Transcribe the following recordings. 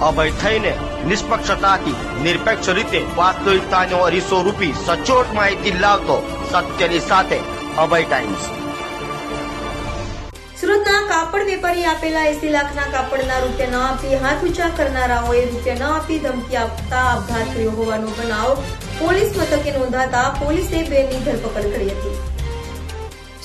અભય થઈને નિષ્પક્ષતાથી, નિરપેક્ષ રીતે વાસ્તવિકતાનો અરીસો રૂપી સચોટ માહિતી લાવતો સત્યની સાથે અભય ટાઈમ્સ સુરતના કાપડ વેપારી આપેલા એસી લાખના કાપડના રૂપિયા ન આપી, હાથ ઊંચા કરનારાઓએ રૂપિયા ન આપી ધમકી આપતા આપઘાત કર્યો હોવાનો બનાવ પોલીસ મથકે નોંધાતા પોલીસે બેની ધરપકડ કરી હતી.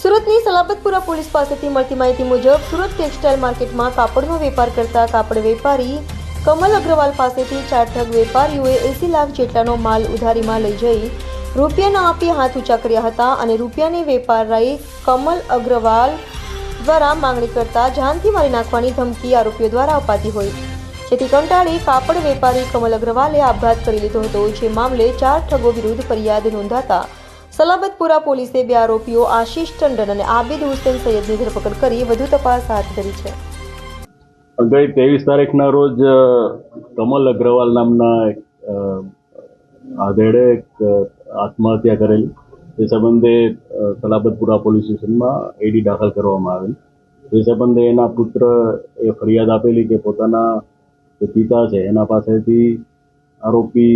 સુરતની સલાબતપુરા પોલીસ પાસેથી મળતી માહિતી મુજબ સુરત ટેક્સટાઇલ માર્કેટમાં કાપડનો વેપાર કરતા કાપડ વેપારી કમલ અગ્રવાલ પાસેથી ચાર ઠગ વેપારીઓએ એસી લાખ જેટલાનો માલ ઉધારીમાં લઈ જઈ રૂપિયા આપી હાથ ઊંચા કર્યા હતા અને રૂપિયાની વેપારી કમલ અગ્રવાલ દ્વારા માંગણી કરતા જાનથી મારી નાખવાની ધમકી આરોપીઓ દ્વારા અપાતી હોય. જેથી કંટાળી કાપડ વેપારી કમલ અગ્રવાલે આપઘાત કરી લીધો હતો, જે મામલે ચાર ઠગો વિરુદ્ધ ફરિયાદ નોંધાતા સલાબતપુરા પોલીસે બે આરોપીઓ આશીષ ટંડન અને આબિદ હુસેન સૈયદની ધરપકડ કરી વધુ તપાસ હાથ ધરી છે. ગઈ ત્રેવીસ તારીખના રોજ કમલ અગ્રવાલ નામના એક આધેડે એક આત્મહત્યા કરેલી. તે સંબંધે સલાબતપુરા પોલીસ સ્ટેશનમાં એડી દાખલ કરવામાં આવેલ. તે સંબંધે એના પુત્ર એ ફરિયાદ આપેલી કે પોતાના જે પિતા છે, એના પાસેથી આરોપી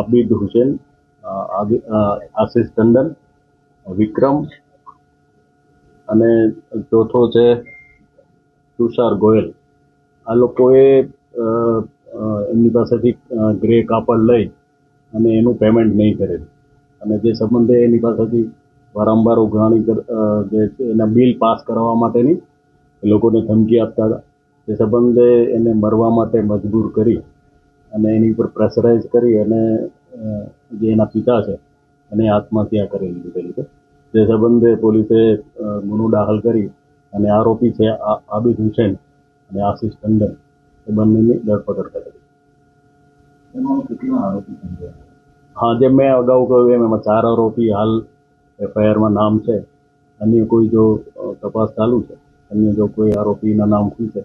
આબિદ હુસેન આશિષ ટંડન, વિક્રમ અને ચોથો છે તુષાર ગોયલ. આ લોકોએ એમની પાસેથી ગ્રે કાપડ લઈ અને એનું પેમેન્ટ નહીં કરેલું અને જે સંબંધે એની પાસેથી વારંવાર ઉઘરાણી જે એના બિલ પાસ કરાવવા માટેની એ લોકોને ધમકી આપતા હતા. તે સંબંધે એને મરવા માટે મજબૂર કરી અને એની ઉપર પ્રેશરાઇઝ કરી અને જે એના પિતા છે, એને આત્મહત્યા કરી લીધેલી છે. તે સંબંધે પોલીસે ગુનો દાખલ કરી અને આરોપી છે આબિદ હુસેન અને આશિષ ટંડન એ બંનેની ધરપકડ કરેલી હા જે મેં અગાઉ કહ્યું એમ એમાં ચાર આરોપી હાલ એફઆઈઆરમાં નામ છે. અન્ય કોઈ જો તપાસ ચાલુ છે અન્ય જો કોઈ આરોપીના નામ ખુલશે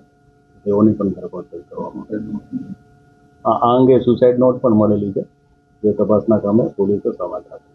તેઓની પણ ધરપકડ કરવામાં. આ આ અંગે સુસાઇડ નોટ પણ મળેલી છે જે તપાસના કામે પોલીસે સમાજ આપે